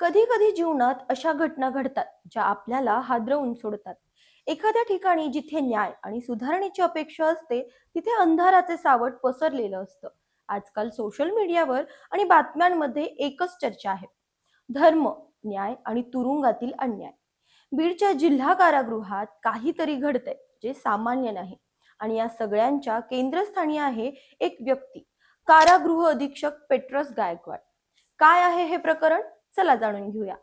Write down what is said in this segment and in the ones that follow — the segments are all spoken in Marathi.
कधी कधी जीवनात अशा घटना घडतात ज्या आपल्याला हादरवून सोडतात. एखाद्या ठिकाणी जिथे न्याय आणि सुधारणेची अपेक्षा असते तिथे अंधाराचे सावट पसरलेलं असतं. आजकाल सोशल मीडियावर आणि बातम्यांमध्ये एकच चर्चा आहे. धर्म न्याय आणि तुरुंगातील अन्याय. बीडच्या जिल्हा कारागृहात काहीतरी घडतंय जे सामान्य नाही. आणि या सगळ्यांच्या केंद्रस्थानी आहे एक व्यक्ती कारागृह अधीक्षक पेट्रस गायकवाड. काय आहे हे प्रकरण? चला जाणून घेऊया.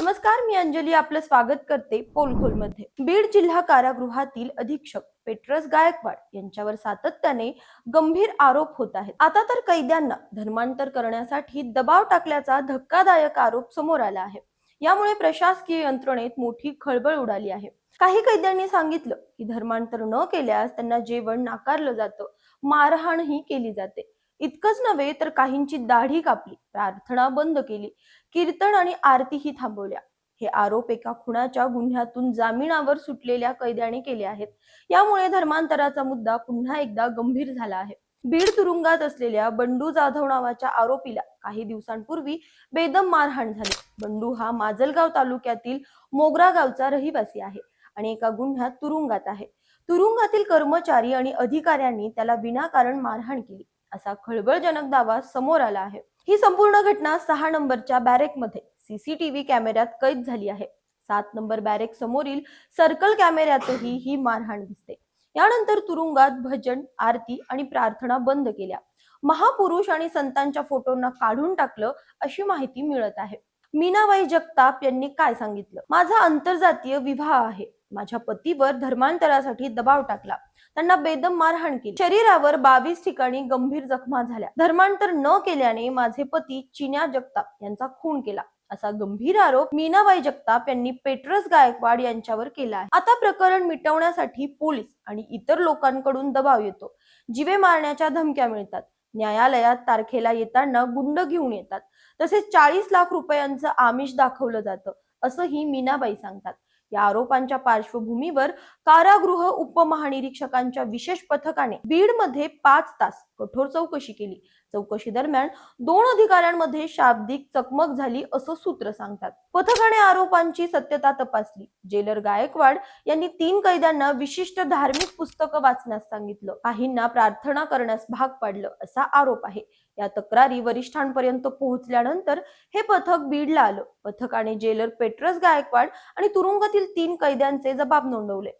नमस्कार मी अंजली आपलं स्वागत करते पोलखोलमध्ये बीड जिल्हा कारागृहातील अधीक्षक पेट्रस गायकवाड यांच्यावर सातत्याने गंभीर आरोप होत आहेत. आता तर कैद्यांना धर्मांतर करण्यासाठी दबाव टाकल्याचा धक्कादायक आरोप समोर आला आहे. यामुळे प्रशासकीय यंत्रणेत मोठी खळबळ उडाली आहे. काही कैद्यांनी सांगितलं की धर्मांतर न केल्यास त्यांना जेवण नाकारलं जातं मारहाणही केली जाते. इतकंच नव्हे तर काहींची दाढी कापली प्रार्थना बंद केली कीर्तन आणि आरतीही थांबवल्या. हे आरोप एका खुणाच्या गुन्ह्यातून जामिनावर सुटलेल्या कैद्याने केले आहेत. यामुळे धर्मांतराचा मुद्दा पुन्हा एकदा गंभीर झाला आहे. बीड तुरुंगात असलेल्या बंडू जाधव नावाच्या आरोपीला काही दिवसांपूर्वी बेदम मारहाण झाली. बंडू हा माजलगाव तालुक्यातील मोगरा गावचा रहिवासी आहे आणि एका गुन्ह्यात तुरुंगात आहे. तुरुंगातील कर्मचारी आणि अधिकाऱ्यांनी त्याला विनाकारण मारहाण केली. असा खळबळजनक दावा समोर आला आहे. ही संपूर्ण घटना सहा नंबरच्या बॅरेकमध्ये सीसीटीव्ही कॅमेऱ्यात कैद झाली आहे. सात नंबर बॅरेक समोरील सर्कल कॅमेऱ्यातही ही मारहाण दिसते. यानंतर तुरुंगात भजन आरती आणि प्रार्थना बंद केल्या. महापुरुष आणि संतांच्या फोटोंना काढून टाकलं अशी माहिती मिळत आहे. मीनाबाई जगताप यांनी काय सांगितलं? माझा आंतरजातीय विवाह आहे. माझ्या पतीवर धर्मांतरासाठी दबाव टाकला. त्यांना बेदम मारहाण केली. शरीरावर बावीस ठिकाणी गंभीर जखमा झाल्या. धर्मांतर न केल्याने माझे पती चिन्या जगताप यांचा खून केला. असा गंभीर आरोप मीनाबाई जगताप यांनी पेट्रस गायकवाड यांच्यावर केला आहे. आता प्रकरण मिटवण्यासाठी पोलीस आणि इतर लोकांकडून दबाव येतो. जीवे मारण्याच्या धमक्या मिळतात. न्यायालयात तारखेला येताना गुंड घेऊन येतात. तसेच चाळीस लाख रुपयांचं आमिष दाखवलं जातं असंही मीनाबाई सांगतात. या आरोपांच्या पार्श्वभूमीवर कारागृह उपमहानिरीक्षकांच्या विशेष पथकाने बीडमध्ये पाच तास कठोर चौकशी केली. चौकशी दरम्यान दोन अधिकाऱ्यांमध्ये शाब्दिक चकमक झाली असं सूत्र सांगतात. पथकाने आरोपांची सत्यता तपासली. जेलर गायकवाड यांनी तीन कैद्यांना विशिष्ट धार्मिक पुस्तकं वाचण्यास सांगितलं. काहींना प्रार्थना करण्यास भाग पाडलं असा आरोप आहे. या तक्रारी वरिष्ठांपर्यंत पोहोचल्यानंतर हे पथक बीडला आलं. पथकाने जेलर पेट्रस गायकवाड आणि तुरुंगातील तीन कैद्यांचे जबाब नोंदवले.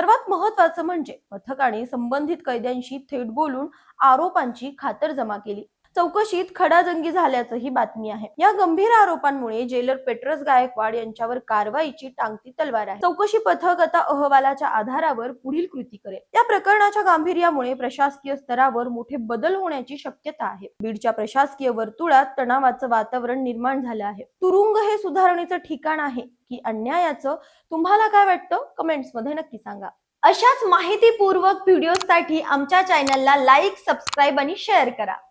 सर्वात महत्वाचं म्हणजे पथकाने संबंधित कैद्यांशी थेट बोलून आरोपांची खातरजमा केली. चौकशीत खडाजंगी झाल्याचं ही बातमी आहे. या गंभीर आरोपांमुळे जेलर पेट्रस गायकवाड यांच्यावर कारवाईची टांगती तलवार आहे. चौकशी पथक आता अहवालाच्या आधारावर पुढील कृती करेल. या प्रकरणाच्या गांभीर्यामुळे प्रशासकीय स्तरावर मोठे बदल होण्याची शक्यता आहे. बीडच्या प्रशासकीय वर्तुळात तणावाचं वातावरण निर्माण झालं आहे. तुरुंग हे सुधारणेचं ठिकाण आहे की अन्यायाचं? तुम्हाला काय वाटतं? कमेंट्समध्ये नक्की सांगा. अशाच माहितीपूर्वक व्हिडिओसाठी आमच्या चॅनलला लाईक सबस्क्राईब आणि शेअर करा.